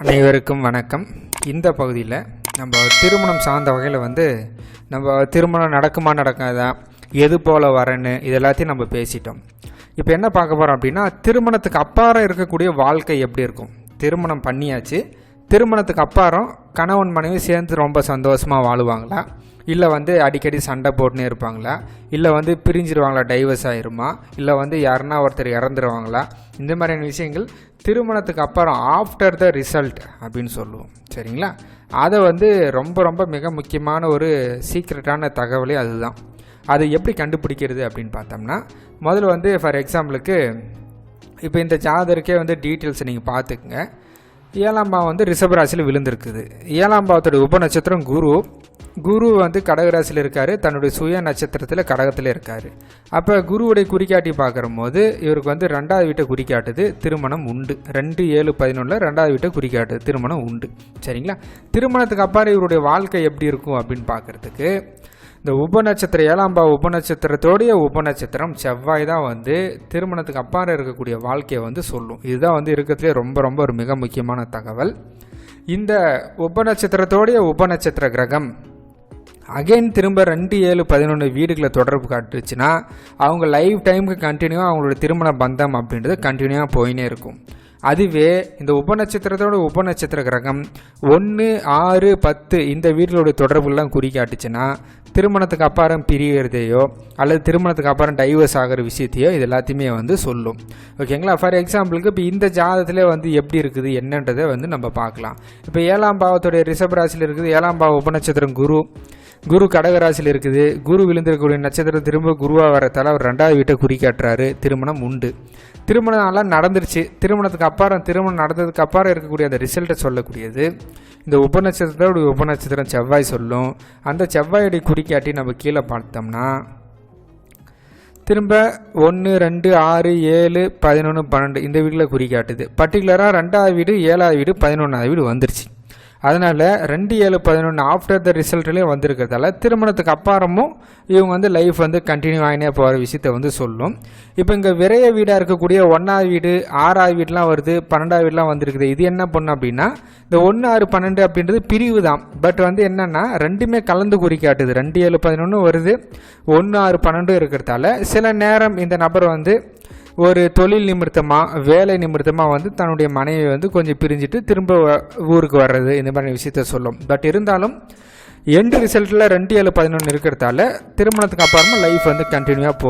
அனைவருக்கும் வணக்கம். இந்த பகுதியில் நம்ம திருமணம் சார்ந்த வகையில் வந்து நம்ம திருமணம் நடக்குமா நடக்காதா எது போல் வரேன்னு இது எல்லாத்தையும் நம்ம பேசிட்டோம். இப்போ என்ன பார்க்க போகிறோம் அப்படின்னா திருமணத்துக்கு அப்பாறம் இருக்கக்கூடிய வாழ்க்கை எப்படி இருக்கும்? திருமணம் பண்ணியாச்சு திருமணத்துக்கு அப்பாறம் கணவன் மனைவி சேர்ந்து ரொம்ப சந்தோஷமாக வாழுவாங்களா? இல்லை வந்து அடிக்கடி சண்டை போட்டுனே இருப்பாங்களா? இல்லை வந்து பிரிஞ்சிருவாங்களா டைவர்ஸ் ஆயிருமா? இல்லை வந்து யாருன்னா ஒருத்தர் இறந்துருவாங்களா? இந்த மாதிரியான விஷயங்கள் திருமணத்துக்கு அப்புறம் ஆஃப்டர் த ரிசல்ட் அப்படின்னு சொல்லுவோம். சரிங்களா? அதை வந்து ரொம்ப ரொம்ப மிக முக்கியமான ஒரு சீக்ரெட்டான தகவலே அதுதான். அது எப்படி கண்டுபிடிக்கிறது அப்படின்னு பார்த்தோம்னா முதல்ல வந்து ஃபார் எக்ஸாம்பிளுக்கு இப்போ இந்த ஜாதருக்கே வந்து டீட்டெயில்ஸ் நீங்கள் பார்த்துக்குங்க. ஏழாம் பாவம் வந்து ரிஷபராசியில் விழுந்திருக்குது. ஏழாம் பாவத்துடைய உப நட்சத்திரம் குரு. குரு வந்து கடகராசியில் இருக்கார். தன்னுடைய சுய நட்சத்திரத்தில் கடகத்தில் இருக்கார். அப்போ குருவுடைய குறிக்காட்டி பார்க்குற போது இவருக்கு வந்து ரெண்டாவது வீட்டை குறிக்காட்டுது திருமணம் உண்டு. ரெண்டு ஏழு பதினொன்றில் ரெண்டாவது வீட்டை குறிக்காட்டுது திருமணம் உண்டு. சரிங்களா? திருமணத்துக்கு அப்பாறு இவருடைய வாழ்க்கை எப்படி இருக்கும் அப்படின்னு பார்க்குறதுக்கு இந்த உபநட்சத்திரம் ஏழாம் பாவ உபநட்சத்திரத்தோடைய உபநட்சத்திரம் செவ்வாய் தான் வந்து திருமணத்துக்கு அப்பாற இருக்கக்கூடிய வாழ்க்கையை வந்து சொல்லும். இதுதான் வந்து இருக்கிறதுலே ரொம்ப ரொம்ப ஒரு மிக முக்கியமான தகவல். இந்த உபநட்சத்திரத்தோடைய உபநட்சத்திர கிரகம் அகைன் திரும்ப ரெண்டு ஏழு பதினொன்று வீடுகளை தொடர்பு காட்டுச்சுன்னா அவங்க லைஃப் டைமுக்கு கண்டினியூவாக அவங்களோட திருமண பந்தம் அப்படின்றது கண்டினியூவாக போயினே இருக்கும். அதுவே இந்த உபநட்சத்திரத்தோட உபநட்சத்திர கிரகம் ஒன்று ஆறு பத்து இந்த வீடுகளுடைய தொடர்புலாம் குறிக்காட்டுச்சுன்னா திருமணத்துக்கு அப்புறம் பிரிகிறதையோ அல்லது திருமணத்துக்கு அப்புறம் டைவர்ஸ் ஆகிற விஷயத்தையோ இது எல்லாத்தையுமே வந்து சொல்லும். ஓகேங்களா ஃபார் எக்ஸாம்பிளுக்கு இப்போ இந்த ஜாதகத்திலே வந்து எப்படி இருக்குது என்னன்றதை வந்து நம்ம பார்க்கலாம். இப்போ ஏழாம் பாவத்துடைய ரிஷபராசியில் இருக்குது ஏழாம் பாவ உபநட்சத்திரம் குரு. குரு கடகராசியில் இருக்குது. குரு விழுந்திருக்கக்கூடிய நட்சத்திரம் திரும்ப குருவாக வரத்தால் அவர் ரெண்டாவது வீட்டை குறிக்காட்டுறாரு திருமணம் உண்டு. திருமணம் நல்லா நடந்துருச்சு. திருமணத்துக்கு அப்புறம் திருமணம் நடந்ததுக்கு அப்புறம் இருக்கக்கூடிய அந்த ரிசல்ட்டை சொல்லக்கூடியது. இந்த உபநட்சத்திரத்தோட உபநட்சத்திரம் செவ்வாய் சொல்லும். அந்த செவ்வாயுடைய குறிக்காட்டி நம்ம கீழே பார்த்தோம்னா திரும்ப ஒன்று ரெண்டு ஆறு ஏழு பதினொன்று பன்னெண்டு இந்த வீட்டில் குறிக்காட்டுது பர்டிகுலராக ரெண்டாவது வீடு ஏழாவது வீடு பதினொன்றாவது வீடு வந்துருச்சு. அதனால் ரெண்டு ஏழு பதினொன்று ஆஃப்டர் த ரிசல்ட்லேயும் வந்திருக்கிறதால திருமணத்துக்கு அப்புறமும் இவங்க வந்து லைஃப் வந்து கண்டினியூ ஆகினே போகிற விஷயத்த வந்து சொல்லும். இப்போ இங்கே விரைய வீடாக இருக்கக்கூடிய ஒன்றாவது வீடு ஆறாவது வீடுலாம் வருது பன்னெண்டாவது வீடுலாம் வந்திருக்குது. இது என்ன பண்ணும் அப்படின்னா இந்த ஒன்று ஆறு பன்னெண்டு அப்படின்றது பிரிவு தான். பட் வந்து என்னென்னா ரெண்டுமே கலந்து குறிக்காட்டுது ரெண்டு ஏழு பதினொன்று வருது ஒன்று ஆறு பன்னெண்டும் இருக்கிறதால சில நேரம் இந்த நபர் வந்து ஒரு தொழில் நிமித்தமாக வேலை நிமித்தமாக வந்து தன்னுடைய மனைவி வந்து கொஞ்சம் பிரிஞ்சுட்டு திரும்ப வ- ஊருக்கு வர்றது இந்த மாதிரி விஷயத்த சொல்லும். பட் இருந்தாலும் எண்டு ரிசல்ட்டில் ரெண்டு ஏழு பதினொன்று இருக்கிறதால திருமணத்துக்கு அப்புறமா லைஃப் வந்து கண்டினியூவாக போகும்